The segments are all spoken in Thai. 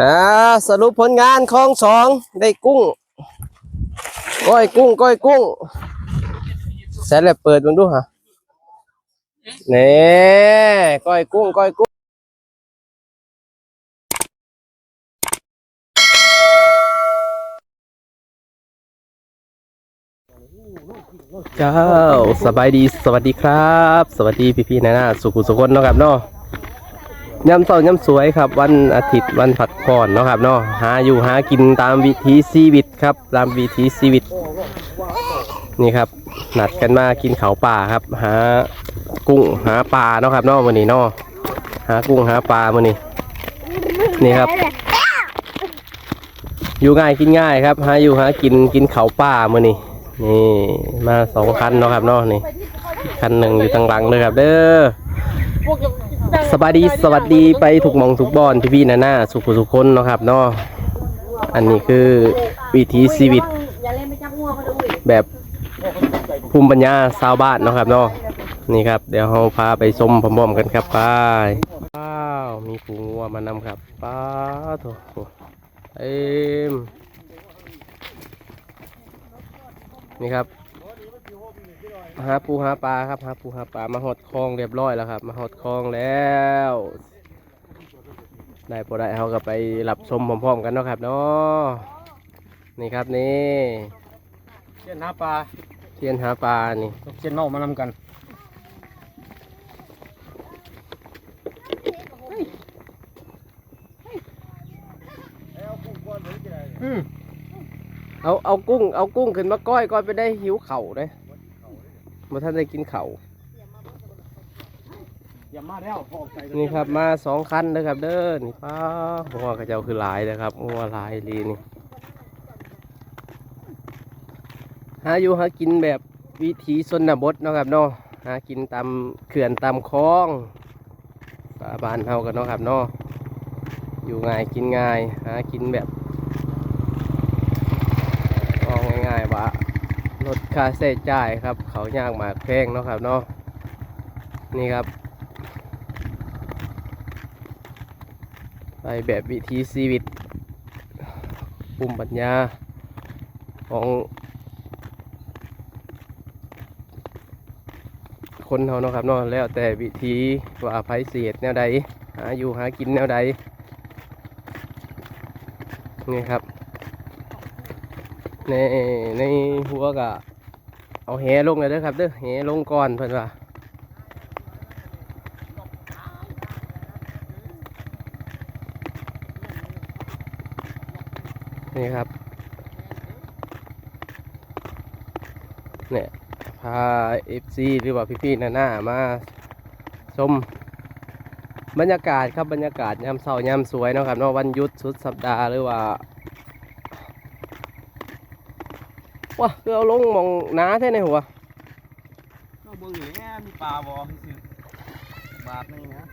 อ่าสรุปผลงานของสองได้กุ้ง ก้อยกุ้ง ก้อยกุ้งแซ่แล้วเปิดมันดูฮะเน่ก้อยกุ้ง ก้อยกุ้งเจ้าสบายดีสวัสดีครับ สวัสดีพี่พี่ๆนานาสุขุสุขคนเนาะครับเนาะ ย่ำเศร้าย่ำสวยครับ วันอาทิตย์วันผักผ่อนเนาะครับเนาะหาอยู่หากินตามวิถีชีวิตครับ ตามวิถีชีวิต นี่ครับนัดกันมากินเขาป่าครับ หากุ้งหาปลาเนาะครับเนาะวันนี้เนาะหากุ้งหาปลาวันนี้ นี่ครับ อยู่ง่ายกินง่ายครับ หาอยู่หากินกินเขาป่ามื้อนี้นี่มาสองคันเนาะครับเนาะนี่คันหนึ่งอยู่ทางหลังเลยครับ เด้อ สบายดีสวัสดีไปถูกมองถูกบอนพี่พี่ๆนาหน้าสุขสุขคนเนาะครับเนาะอันนี้คือวิถีชีวิต แบบภูมิปัญญาชาวบ้านเนาะครับเนาะนี่ครับ เดี๋ยวเราพาไปชมพร้อมๆกันครับไปว้าวมีปูงัวมานำครับป้าโถเอ็มนี่ครับ หาปูหาปลาครับหาปูหาปลามาหดคลองเรียบร้อยแล้วครับ มาหดคลองแล้วได้พอได้เขาก็ไปรับชมพร้อมๆกันเนาะครับเนาะนี่ครับนี่เช่นหาปลาเทียนหาปลานี่เช่นเมามานำกันอืมเอาเอากุ้งเอากุ้งขึ้นมาก้อยก้อยไปได้หิวเข่าวเลย มาท่านได้กินเข่าวอย่ามาแล้วพอออกใจกันี่ครับมาสองคันเลยครับ เด้อนี่ป้าหัวกระเจ้าคือหลายเลยครับหัวหลายลีนี่หาอยู่หากินแบบวิถีชนบทเนาะครับเนาะหากินตามเขื่อนตามคลองปลาบ้านเฮากันเนาะครับเนาะอยู่ง่ายกินง่ายหากินแบบเอาง่ายๆว่า ลดค่าใช้จ่ายครับ เขายากหมากแพงเนาะครับเนาะนี่ครับ ไปแบบวิถีชีวิตภูมิปัญญาของคนเขาเนาะครับเนาะแล้วแต่วิธีว่าไผเสียดแนวใดหาอยู่หากินแนวใดนี่ครับ ในในหัวก็เอาแหลงเลยเด้อครับเด้อแหลงก่อนเพิ่อนว่านี่ครับเนี่ยพาเอฟซีหรือว่าพี่ๆหน้าๆมาชมบรรยากาศครับบรรยากาศยามเช้ายามสวยเนาะครับเนาะวันหยุดสุดสัปดาห์หรือว่า ว้าคือเอาลงหมองหนาแท้ในหัวก็เบิ่งอยู่แหละมีปลาบ่ซื้อบาทหนึงนะ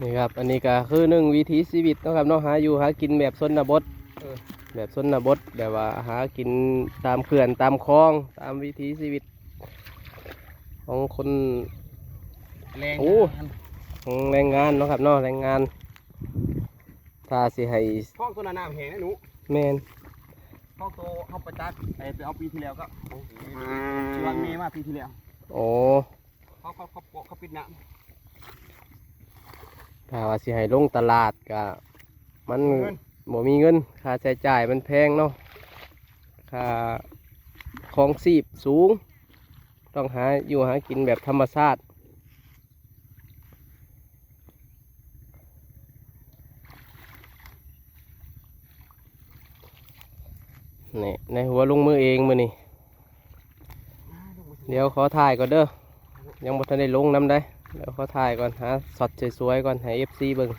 นี่ครับ อันนี้ก็คือหนึ่งวิถีชีวิตเนาะครับเนาะหาอยู่หากินแบบชนบทแบบชนบทแบบว่าหากินตามเขื่อนตามคลองตามวิถีชีวิต ของคนแรงโอ้ของแรงงานเนาะครับเนาะแรงงาน ถ้าสิให้ห้องตัวน้ำแห้งนะหนูแมนห้องโตเข้าไปตักไอ้ไปเอาปีที่แล้วก็ชวนเมย์มาปีที่แล้วโอ้เขาเขาเขาเขาปิดน้ถ้าว่าสิให้ลงตลาดก็มันำเงินบ่มีเงินค่าใช้จ่ายมันแพงเนาะค่าของสีบสูง ต้องหาอยู่หากินแบบธรรมชาติ นี่ในหัวลงมือเองมือนี่เดี๋ยวขอถ่ายก่อนเด้อยังบ่ทันได้ลงน้ำได้เดี๋ยวขอถ่ายก่อนหาช็อตสวยๆก่อนให้ FC เบิ่ง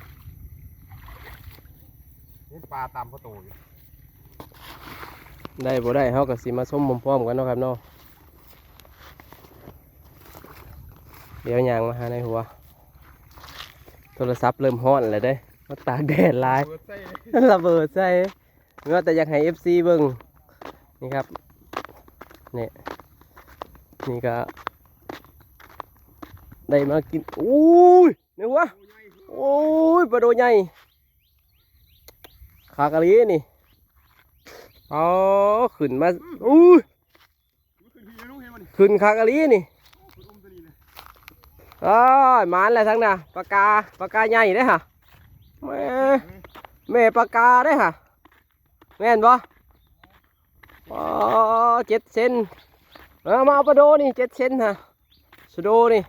เห็นปลาตามประตูอยู่ได้บ่ได้เฮาก็สิมาส้มพร้อมๆกันเนาะครับเนาะเดี๋ยวยางมาหาในหัว โทรศัพท์เริ่มฮ้อนแล้วเด้มาตากแดดหลายเปิดใส่เลยระเบิดใส่เมื่อแต่อยากให้ FC เบิ่ง นี่ครับนี่นี่ก็ได้มากินอุ้ยเนี่ยวะโอ้ยปลาโดใหญ่ขากะลีนี่อ๋อขึ้นมาอุ้ยขึ้นขากะลีนี่อ้ยมานอะไรทั้งน่ะปลากาปลากาใหญ่ได้ค่ะแม่แม่ปลากาได้ค่ะแม่นบ่ อ๋อเจ็ดเซนเอามาเอาปลาโดนี่เจ็ดเซนฮะสะโดนี่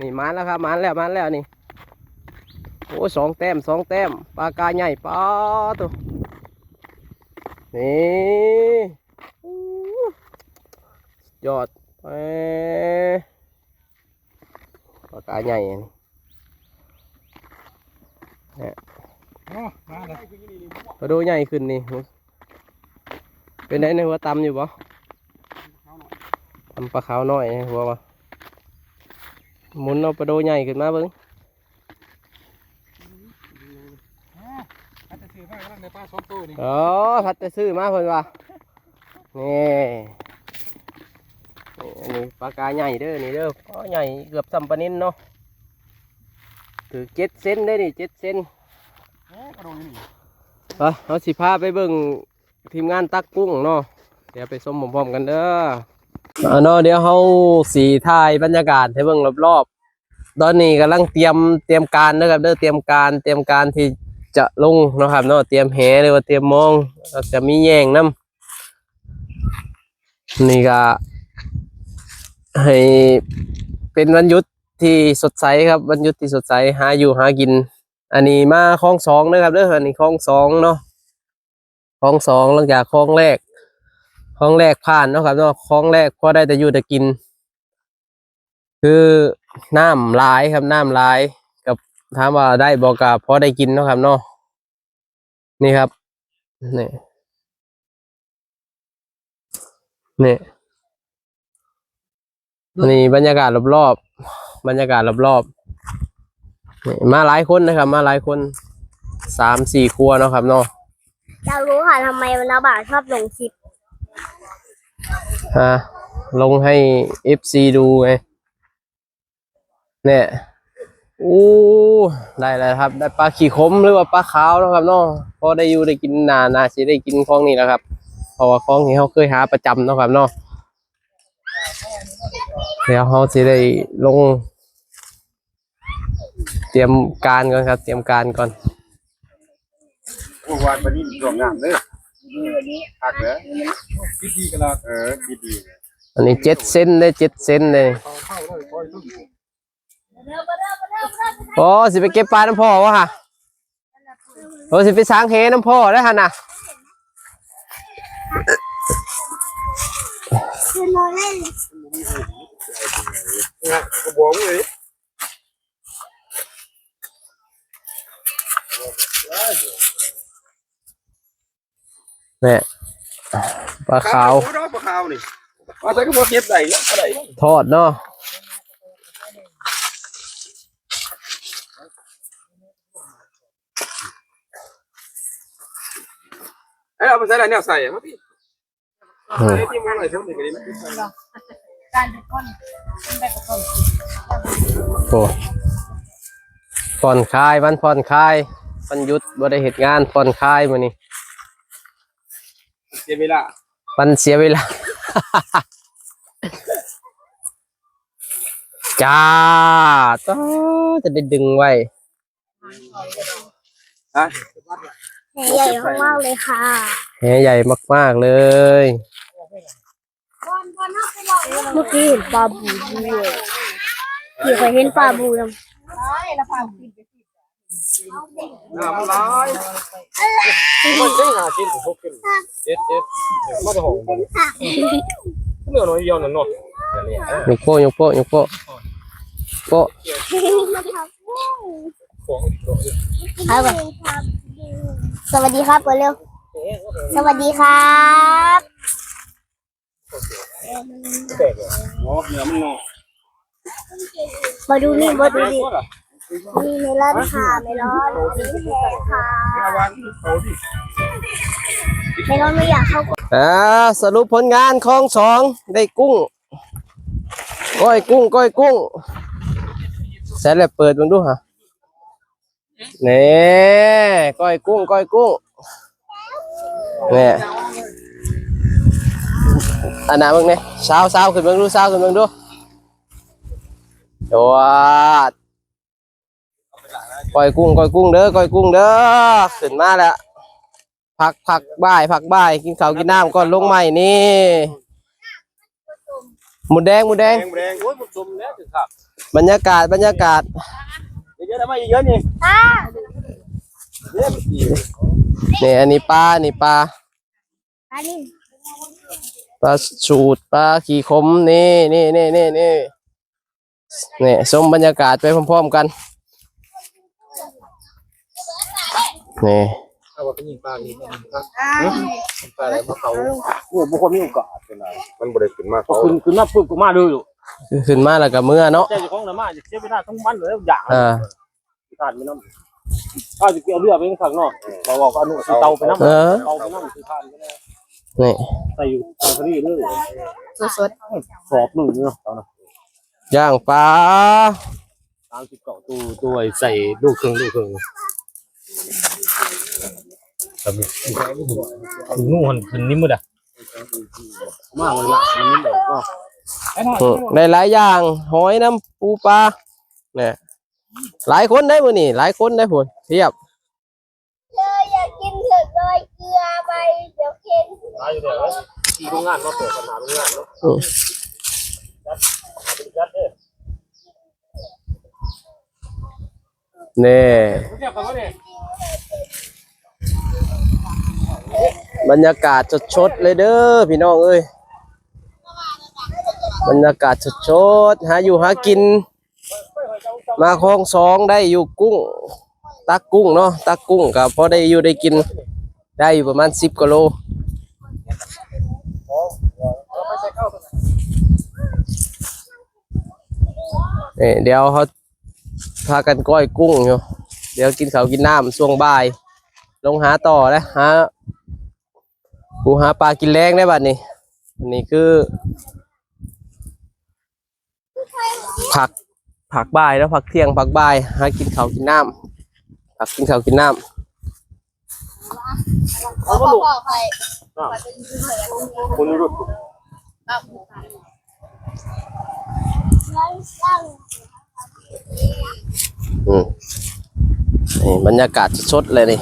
นี่หมานแล้วครับหมานแล้วหมานแล้วนี่โอ้ยสองแต้มสองแต้มปลากาใหญ่ปลาตัวนี่อู้ยอดไปปลากาใหญ่นี่อ๋อมาเลยปลาดูใหญ่ขึ้นนี่ เป็นไงในหัวตำอยู่บ่ตำปลาขาวน้อยในหัวบ่หมุนเอาปลาดูใหญ่ขึ้นมาเบิ้งอาจจะซื้อมาแล้วในป้าสองตัวนี่อ๋อพัดจะซื้อมาเพิ่นว่านี่นี่อันนี้ปลากาใหญ่เด้อนี่เด้ออ๋อใหญ่เกือบซ้ำปลานินเนาะถือเจ็ดเซนได้นี่เจ็ดเซนเอ๊ะกระโดดอยู่นี่ไปเอาสิพาไปเบิ่ง ทีมงานตักกุ้งเนาะเดี๋ยวไปชมพร้อมๆกันเด้อเอาเนาะเดี๋ยวเฮาสีถ่ายบรรยากาศให้เบิ่งรอบๆตอนนี้กำลังเตรียมเตรียมการนะครับเด้อเตรียมการเตรียมการที่จะลงนะครับเนาะเตรียมแหหรือว่าเตรียมมองจะมีแยงน้ำนี่ก็ให้เป็นวันหยุดที่สดใสครับวันหยุดที่สดใสหาอยู่หากิน อันนี้มาคลองสองนะครับเด้ออันนี้คลองสองเนาะ คลองสองหลังจากคลองแรกคลองแรกผ่านเนาะครับเนาะคลองแรกพอได้แต่อยู่แต่กิน คือน้ำลายครับน้ำลาย กับถามว่าได้บอกกับพอได้กินเนาะครับเนาะนี่ครับนี่นี่นนี้บรรยากาศรอบๆบรรยากาศรอบๆมาหลายคนนะครับ มาหลายคนสามสี่ครัวเนาะครับเนาะ อยากรู้ค่ะทำไมนาบ่าวชอบลงคลิปฮะลงให้เอฟซีดูไงเนี่ยอู้ได้แล้วครับ ได้ปลาขี่คมหรือว่าปลาขาวนะครับเนาะพอได้อยู่ได้กินนานาสิได้กินของนี่แล้วครับเพราะว่าของที่เขาเคยหาประจำนะครับเนาะเดี๋ยวเขาสิได้ลง เตรียมการก่อนครับ เตรียมการก่อน โอ้วานวันนี้รวมงามเลยหักเหรอดีดีกันละเออดีดีอันนี้เจ็ดเซนได้เจ็ดเซนเลยเอาเข้าเลยคอยตุ้มโอ้สิไปเก็บปลาน้ำพ่อวะฮะโอ้สิไปสร้างเฮน้ำพ่อได้ฮะน่ะคือเราเล่นเนี่ยกระบอกเลย เนี่ยปลาขาวโอ้ดอกปลาขาวนี่ว่าแต่ก็บ่เก็บได้แล้วอะไรทอดเนาะเอ้ยเอาไปใส่อะไรเนี่ยใส่อะครับพี่อืมไอ้ที่มันอะไรเท่านี้ก็ดีไหมโอ้ผ่อนคลายวันผ่อนคลายวันหยุดบ่ได้เหตุงานผ่อนคลายมื้อนี้เสียเวลาวันเสียเวลา จ้าต้อจะได้ดึงไว้ ฮะแหใหญ่มากๆเลยค่ะแหใหญ่มากๆเลย เมื่อกี้เห็นปลาบูด้วยพี่เคยเห็นปลาบูยัง น้ำลายมันได้หากินหกกินเจ็ดเจ็ดมาจะหงเนื้อน้อยเดียวนั่นเนาะยกโป้ยกโป้ยกโป้โป้ของครับสวัสดีครับเปิดเร็วสวัสดีครับแตกอ๋อเนื้อมันงอมาดูนี่มาดูนี่ มีเมลอนค่ะเมลอนมีแพรค่ะเขาดิเมลอนไม่อยากเข้าอ่าสรุปผลงานของสองได้กุ้ง ก้อยกุ้ง ก้อยกุ้งแซนเลยเปิดมึงดูฮะนี่ก้อยกุ้ง ก้อยกุ้งนี่อันไหนมึงเนี่ยเช้าเช้าขึ้นมึงดูเช้าขึ้นมึงดูโดด ก้อยกุ้งก้อยกุ้งเด้อก้อยกุ้งเด้อขึ้นมาแล้วพักพักบ่ายพักบ่ายกินข้าวกินน้ำก่อนลงใหม่นี่หมูแดงหมูแดแดงงแดงโอ้ยผสมแล้วถึงครับบรรยากาศบรรยากาศเยอะๆทำไมเยอะนี่อ่าเยอะนี่อันนี้ปลานี่ปลาอันนี้ปลาสูตรปลาขี่คมนี่นี่นี่นี่นี่นี่ชมบรรยากาศไปพร้อมๆกัน นี่เอาว่าเป็นยิงปลานี่ครับอ่าปลาอะไรมาเขาโอ้บุคคลมีโอกาสเป็นไรมันบริสุทธิ์มากเขาขึ้นขึ้นมาปุ๊บก็มาเลยอยู่ขึ้นมาแล้วก็เมื่อเนาะใจจะคล้องละมาจะเสียเวลาทั้งวันเลยอย่างอ่าทานไม่น้ำถ้าจะเกี่ยวเรือไปข้างนอกเราบอกเอาหนุ่มเตาไปน้ำเออเตาไปน้ำคือทานก็ได้นี่ใส่อยู่ตรงนี้เลยสดสอบหนึ่งเนาะตอนนั้นย่างปลาสามสิบเก้าตัวตัวใส่ลูกครึ่งลูกครึ่ง ทำถึงนู่นถึงนี่มืดอะมากเลยล่ะมันนี่แบบก็อืมได้หลายอย่างหอยน้ำปูปลาเนี่ยหลายคนได้มือนี่หลายคนได้ผลเทียบเลยอยากกินเถอะเลยเกลือไปเดี๋ยวเค็มตายอยู่เดี๋ยวที่โรงงานมาเปิดปัญหาโรงงานเนาะเนี่ย บรรยากาศสดๆเลยเด้อพี่น้องเอ้ยบรรยากาศสดๆหาอยู่หากิน มาคลองสองได้อยู่กุ้ง ตักกุ้งเนาะตักกุ้งกับพอได้อยู่ได้กินได้อยู่ประมาณสิบกิโลเอ้ยเดี๋ยวเขาพากันก้อยกุ้งอยู่เดี๋ยวกินเขากินน้ำช่วงบ่าย ลงหาต่อนะหา ปูหาปลากินแรงได้บัดนี้อันนี้คือ ผักผักบ่ายแล้วผักเที่ยงผักบ่ายหากินเขากินน้ำผักกินข้ากินน้เขาบอกใครคนรุ่นร้อยสั่งำอืมนี่บรรยากาศสดๆเลยนี่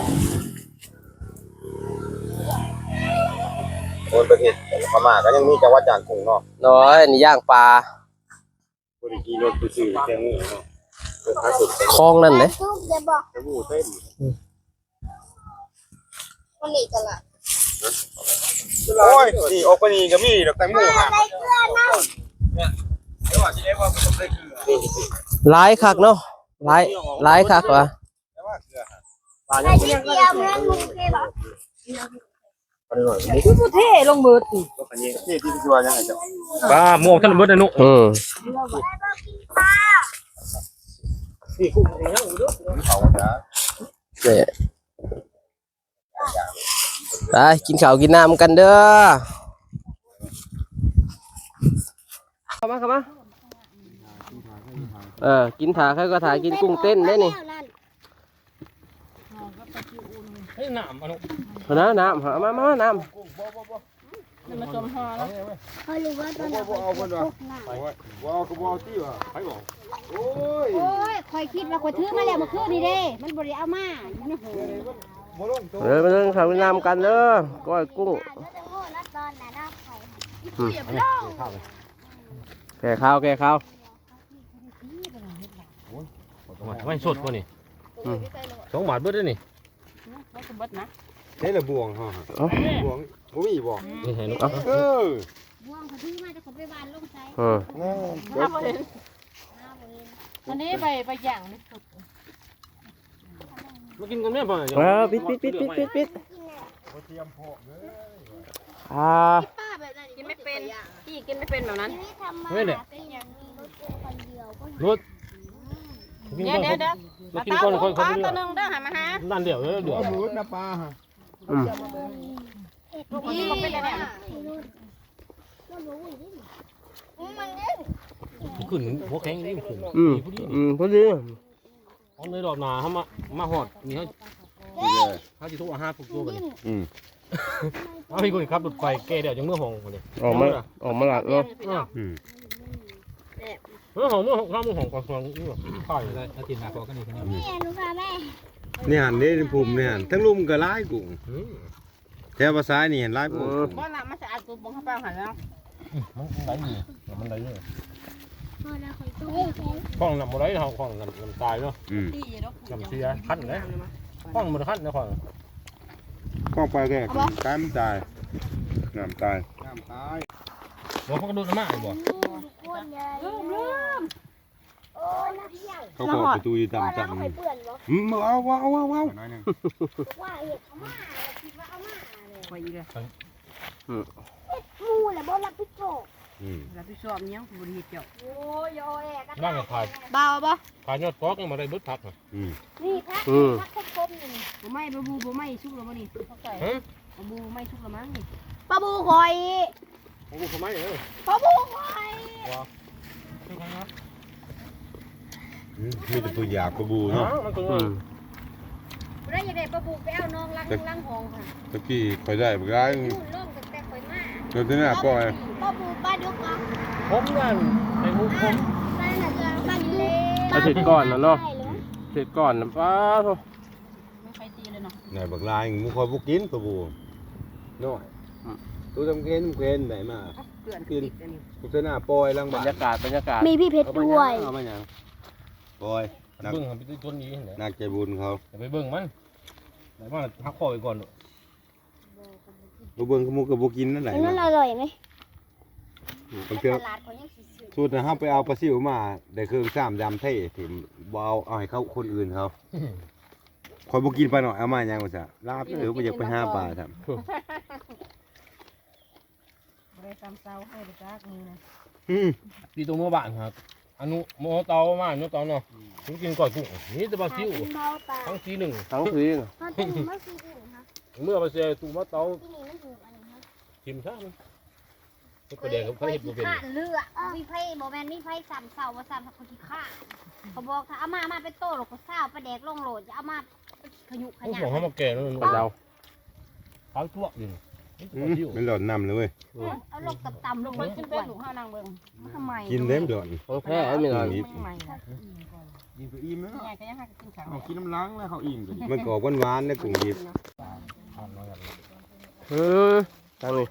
คนประเทศพม่าก็ยังมีจังหวัดจางกุ้งเนาะน้อยอันนี้ย่างปลาบริกีรถไปซื้อแตงโมเนาะเป็นท้ายสุดแตงคลองนั่นเลยทุกจะบอกโมเต้นมันนี่กันละโอ้ยนี่ออกไปนี่ก็มีดอกแตงโมค่ะใส่เกลือนั่งเดี๋ยวว่าที่ได้ว่ามันได้คือหลายคักเนาะหลายหลายคักวะแต่ว่าคือปลาใส่เกลือเหมือนลุงเคยบอก ปลาหน่อยผู้เท่ลงมือติก็คันนี้นี่ที่ที่ว่ายังไงจ๊ะปลาหมวกท่านเบิดนุอืมนี่กุ้งนี่ยังอยู่เขาจ้ะนี่ไปกินข้าวกินน้ำกันเด้อเข้ามาเข้ามาเออกินถาใครก็ถากินกุ้งเต้นได้นี่ เฮ้ยน้ำมันเอาน้ำน้ำเอามามามาน้มาจมหอแล้วเขารู้ว่าตอนนั้นเอาคนว่าว้าวก็ว้าวที่ว่าใครบอกโอ้ยโอ้ยคอยคิดว่าคอยถือมาแล้วเมื่อคืนนี่เด้ มันบริเอามาอยู่ในหูบ่ลงตัวำเออมาเรื่องข้าวกินน้ำกันเด้อก้อยกุ้งแล้วจะโง่แล้วตอนนั้นไข่แก่ข้าวแก่ข้าวไม่สดกว่านี่อืมสองบาทเบิดได้นี่ เขาสมบัตินะเท่ละบวงฮะเอ้าบวงบ่มีบ่นี่เห็นเออบ่วงเขาถือมาจะเขาไปวานลงใจเออถ้าบ่เห็นอันนี้ไปไปอย่างนี่มากินกันแม่บ่เออปิดปิดปิดปิดปิดปิดอ่าป้าแบบนั้นกินไม่เป็นพี่กินไม่เป็นแบบนั้นนี่ทำมาเป็นอย่างนี้รถ คนเดียวก็รถเดี๋ยวเดี๋ยวเดี๋ยวมากินคนคนคนปลาเดีตัยววนึงเด้อหามาหานั่นเดียวเด้อเดี๋ยวอืมลูกคนนี้ก็เป็นอะไรมันเล่นขึ้นหัวแข็งนี่ขึ้นอืมผู้ดีอืมพอดีเอาเลยดอกหนาเขามามาหอดนี่เขาเขาจะทุกอาหารพวกตัวไปอืมเอาพี่คนขับรถไฟแกเดี๋ยวจังเมื่อห้องคนนี้ออกมาออกมาหลัดเนาะอืมเมื่ อห้องเมื่อห้องข้ามเมื่อห้องก่อนก่อนนี่ว่าข้าวอยู่ได้อาทิตย์หน้าพอกันนี่คนนี้นี่หนูพาแม่นี่หันนี่ภูมินี่หันทั้งลุมก็ร้ายกุ้งแถวภาษานี่เห็นร้ายกุ้งบ่น่ะมันสะอาดกูบ่เข้าไปหันแล้วมันไหลอยู่มันไหลอยู่พอแล้วคอยตู้ข้องนำมาไหลเขาข้องนำนำตายเนาะอืมดีอยู่ดอกนำเสียขั้นเลยข้องมันขั้นนะข้องข้องไปแก่ตายมันตายน้ำตายบอกเขากระโดดมาบ่ คนใหญ่โอ้ยนักเที่ยวเขาก็ประตูอยู่พอต่ำแล้วต่เขาไปเปื่อนบ่ำอืมเอาว้าวว้าวว้าวว่าเห็ดเขามาคิดว่าเอามาเนี่ยไปอีกเลยงูแหละบ่รับผิดชอบอืมรับผิดชอบยังบ่ได้เฮ็ดเจ้าโอ้ยโอ้ยกันนั่งกับถ่ายเบาบ่ถ่ายยอดฟอกมาได้เบิดพักอืมนี่พักอืมพักคมๆนี่บ่ไม่บ่บูบ่ไม่ชุกแล้วบ่นี่เข้าใจฮะบ่บูไม่ชุกแล้วมั้งนี่ปลาบูคอย โอ้โหทำไมเออปลาบูคอยอืมมีแต่ตัวอยากกระบูเนาะเนาะมันก็อืมบ่ได้อยากได้ปลาบูไปเอาน้องล้างล้างห้องค่ะตะกี้คอยได้บ่ได้นู่นลงตั้งแต่ข่อยมาจนที่หน้าปล่อยปลาบูปลาดุกอะผมนั่นไอ้หูผมปลาหนักปลาดุกเอาเสร็จก่อนนะเนาะเสร็จก่อนนะป้าโธ่ไม่ใครตีเลยเนาะไหนบักลายมึงคอยบ่กินกระบูน้อย ตัวจำเกนเกนไหนมาเกลือนติดอันนี้กูจะหน้าปล่อยลังบรบารยากาศบรรยากาศมีพี่เพชรด้วย เอามาหยังปล่อยนักเบิ่งไปต้นนี้เห็นไหมนักใจบุญเขาอย่าไปเบิ่งมันไหนว่าหักคอไปก่อนบ่เบิ่งขมูกกับบ่กินนั่นแหละอันนั้นอร่อยไหมบางเทื่อตลาดเขายังสิซื้อสูตรนะครับไปเอาปลาซิวมาได้เครื่องซ้ำยำเท่ถิ่มบ่เอาเอาให้เขาคนอื่นเขาคอยบ่กินไปหน่อยเอามาหยังว่าซะลาบหรือบ่อยากไปหาปลาทำบ่ ได้ซ้ำเซาให้ไปจักมือนะอืมตีตัวเมื่อบ้านครับอนุโมเตามาโนเตาเนาะผมกินก่อยกุ้งนี่จะบาซิวกินเบาปลาทั้งทีหนึ่งทั้งคืนมันเป็นมะซีอิ๊วค่ะเมื่อมาเสียตูมาเตาที่นี่มันถูกอันนี้ครับทิมซ่ามันก็แดงกับเขาเห็ดบ่เป็นข้านเลือมีไผบ่แม่นมีไผซ้ำเซาบ่ซ้ำเขาขี้ข้านเขาบอกถ้าเอามามาเป็นโตหรอกก็เศร้าปลาแดกลงโหลดจะเอามาขยุขเขายะ ของเขามาแก่แล้วมันไปเราเขาทั่วอยู่ อืมมันหล่อนน้ำเลยเว้ยเอาลงต่ำๆลงมัมานขึ้ขึ้นนเป็เป็นนหนูห้านั่งเบิ่งมันทำไมกินเล่มหล่อนของแท้ไม่นอนนิดทำไมนะกินไปอิ่มแล้วใหญ่ก็ยังหากินข้าวเอากินน้ำล้างแล้วเขาอิ่มมันก็หวานๆนะกุ้งดิบเออทางนี้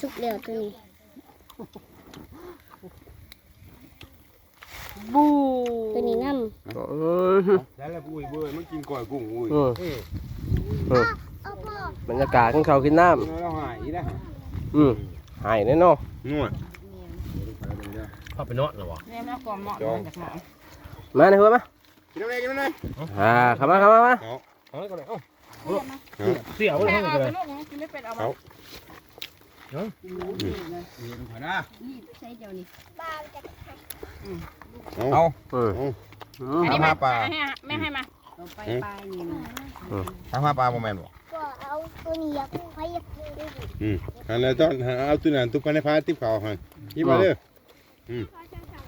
สุกแล้วตัวนี้บูตัวนี้น้เออแล้วแล้วอุ้ยเว้ยมันกินก่อยกุ้งอุ้ยเออำเอาพ่อ บรรยากาศของเขากินน้เราหายอีนะำอืมหายแน่เนอนนวดเข้าไปนอนหรอวะเนี่ยมันกอมเหมาะจากหมอมาในหัวมากินอะไรกินอะไรอ่าเข้ามาเข้ามามาเอาไว้ก่อนเลยเอ้าเสียไว้แม่ให้เอาเลไปยลูกกินไม่เป็นเอามานี่ใช่เดี๋ยวนี้ปลาจะเอาเอออืมอันนี้มาแม่ให้มาไปไปนี่ทางมาปลาโมแมนบ่ก็ เอาตัวนี้อยากใครอยากกินด้วยอืมอันนั้นตอนเอาตัวนั้นตุกไปในพาติบเขาหันกินมาเด้อ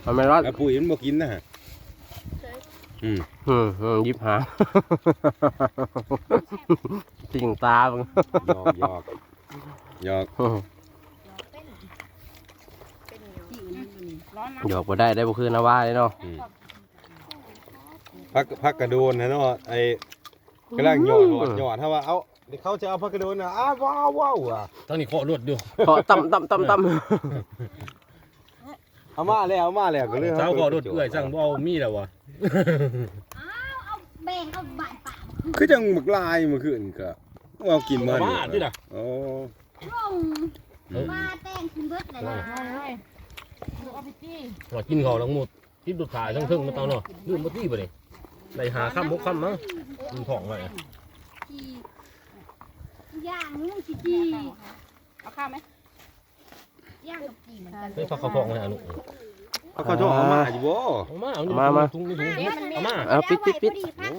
มันไม่รอดแล้วปุ๋ยมันบ่กินนะฮะอืมอืมอืมยิบหา ติ่งตาบังหยอกหยอกหยอกร้อนนะหยอกบ่ได้ได้บ่คือนะว่าเลยเนาะพักพักกระโดนนะเนาะไอ้กำลังหยอดหยอดหยอดถ้าว่าเอา เดี๋ยวเขาจะเอาพักกระโดนนะอ้าวว้าวว้าวอะตั้งนี่เคาะรวดดูขอต่ำต่ำต่ำต่ำเอามาแล้วเอามาแล้วก็เลยเช้าเคาะรวดเอื้อยสั่งบ่เอามีแล้ววะแบ่งเอาบาดปากคือจังหมึกลายเมื่อคืนก็ว่ากินมันบ้าที่ล่ะโอ้ลงมาแต่งขึ้นเบิดเลยนะร้อนเลยเอาไปจี้ว่ากินเขาทั้งหมดทิพย์ดุดถ่ายทั้งทึ่งมาเตาเนาะลืมบ่ตี้บ่นี่ได้หาค่ำมุกค่ำมั้งมันท้องไว้จี ย่างนู้นจีจีเอาข้าวไหมย่างกับจีเหมือนกันเฮ้ยเขาเขาท้องไว้อนุเอาเขาโทษเอามาอยู่บ่เอามาเอานี่ถุงนี่ถุงเอามาเอาปิดปิดปิด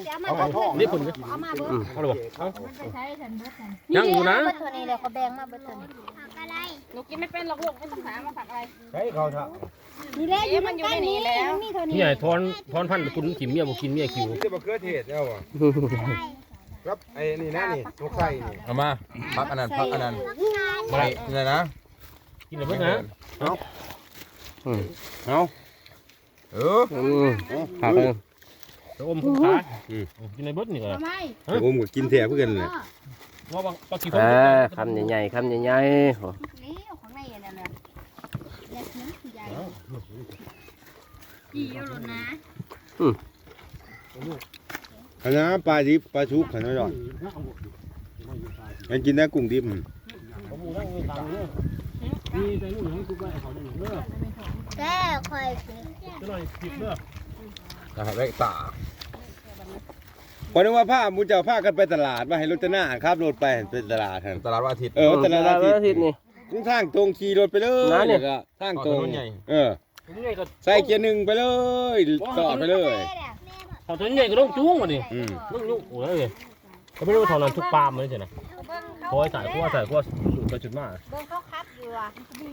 เอามาเบิดนี่คนนี้เอามาเบิดเอาเลยบ่เอามันจะใช้ฉันเบิดกันยังอยู่นะเบิดตัวนี้เลยเขาแบ่งมาเบิดตัวนี้อะไรหนูกินไม่เป็นหรอกลูกไม่ต้องถามมาผักอะไรใช้เขาเถอะนี่แหละอยู่มันอยู่ใกล้ในนี้นี่แล้วมันมีเท่านี้นี่ไงทอนทอนพันคุณกินเมียบ่กินเมียคิวนี่จะมะเขือเทศแล้วอะ ครับไอ้นี่นะนี่นกไส้นี่เอามาพักอันนั้นพักอันนั้นบ่ได้นี่นะกินได้เบิดนะอืมเอาเอออืมผักเลยจะอมคุณขากินได้เบิดนี่ก็ทำไมผมก็กินแถบเพื่อนเลยว่าบางปลาขี้เออคำใหญ่ๆคำใหญ่ๆโอ้นี่เอาของในอันนั้นน่ะและเสียงคือใหญ่กี่อยู่หรอนะ คณะปลาดิบปลาชุกขนาดนั้นมันกินได้กุ้งดิบผมมูนั่งอยู่ทางนี้นี่ใจนู่นให้ทุกไว้เขาได้เด้อแก้คอยสิจะหน่อยผิดเด้อนะครับเล็กตาพอนึกว่าผ้ามูเจ้าผ้ากันไปตลาดว่าให้รถจะหน้าครับรถไปไปตลาดท่านตลาดวันอาทิตย์เออตลาดอาอาทิทิตตย์ย์นี่นี่ทางตรงขี่รถไปเลยนั่นนี่แล้วก็ทางตรงเออผมใหญ่ก็ใส่เกียร์หนึ่งไปเลยต่อไปเลย เขาตัวใหญ่ก็ต้องจุ้งกว่านี่อืมลูกลูกโอ้ยก็ไม่รู้ว่าเท่านั้นทุกปามเลยใช่ไหมคอยถ่ายขั้วถ่ายขั้วไปจุดมาเบิ่งเขาคับอยู่อะ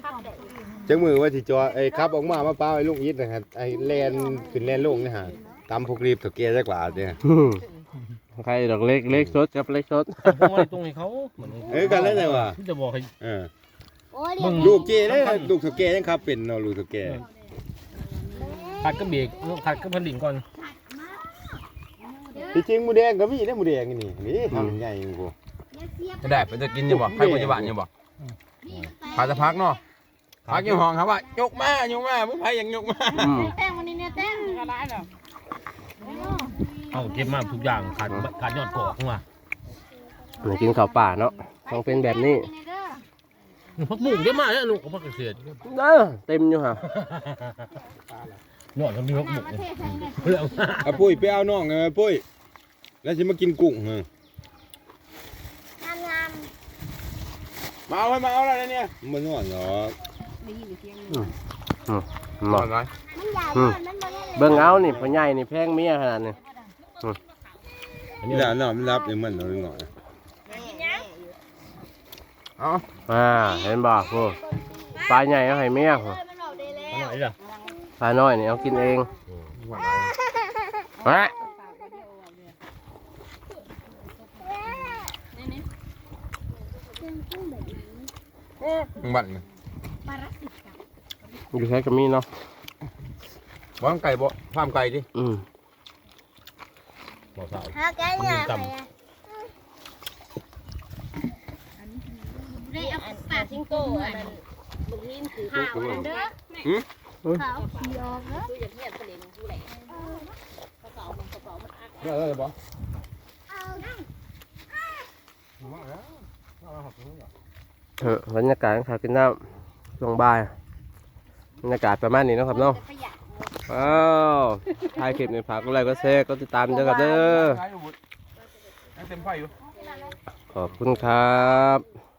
คับได้จังมือว่าสิจอไอ้ครับออกมามาเป้าไอ้ลุงอีทนะครับไอ้แลนขึ้นแลนลงนี่ฮะตามพวกรีบถกเกียร์จักหลาดเนี่ยอืมใครดอกเล็กเล็กสดกับเล็กสดพวงอะไรตรงให้เขาเหมือนเอ้ยกันแล้วไงวะที่จะบอกให้เออโอ้ยมึงลูกเกย์เลยลูกถกเกียร์ยังครับเป็นเนาะลูกถกเกียร์ขัดก็เบรกขัดก็พันดิ่งก่อน ที่จริงหมูแดงก็มีได้หมูแดงนี่นี่ทำใหญ่กูจะได้เป็นจะกินอยู่บ่ให้ปัจจุบันอยู่บ่พาจะพักเนาะพักอยู่ห้องครับว่ายกมายกมาผู้ภัยยังยกมาอืมแต้งวันนี้เนี่ยแต้งก็ได้หรอเอาเก็บมาทุกอย่างขาดขาดยอดกอกมาเหมือนกินข้าวป่าเนาะต้องเป็นแบบนี้พักบุ้งเก็บมาแล้วลูกพักเกษตรเออเต็มอยู่ฮะ ยอดก็มีพักบุ้งเรื่องเอาปุ้ยไปเอาน้องเออปุ้ย แล้วสิมากินกุ้งเอองามงามมาเอาไว้มาเอาอะไรเนี่ยมันนอนเหรอหมออนไหมมันใหญ่อืมมันมันเบิ่งเอานี่พ่อใหญ่นี่แพงเมียขนาดนี้นี่แหละน้องมันรับอย่างมันน้อยหน่อยเอาอ่าเห็นบ่โอ้ปลาใหญ่เอาให้เมียโอ้มันออกได้แล้วอะไรล่ะ ปลาน้อยนี่เอากินเองมาบัตรอยู่ใช้กับมีเนาะบ้องไก่บ่ฟาร์มไก่ดิอืมบอกสาวหาแก้ยาไปได้เอาปากทิ้งโตอันนั้นลูกนี่คือขาวเด้อ ขาวสีออกเด้อตู้อย่างเงี้ยประเด็นผู้ใดกระเป๋ามันกระเป๋ามันอักได้เลยบ่เออบรรยากาศข้าวกินน้ำช่วงบ่ายบรรยากาศประมาณนี้นะครับเนาะอ้าวถ่ายคลิปในี้ฝากกดไลค์กดแชร์กดติดตามด้วยครับเด้อเต็มไฟอยู่ขอบคุณครับ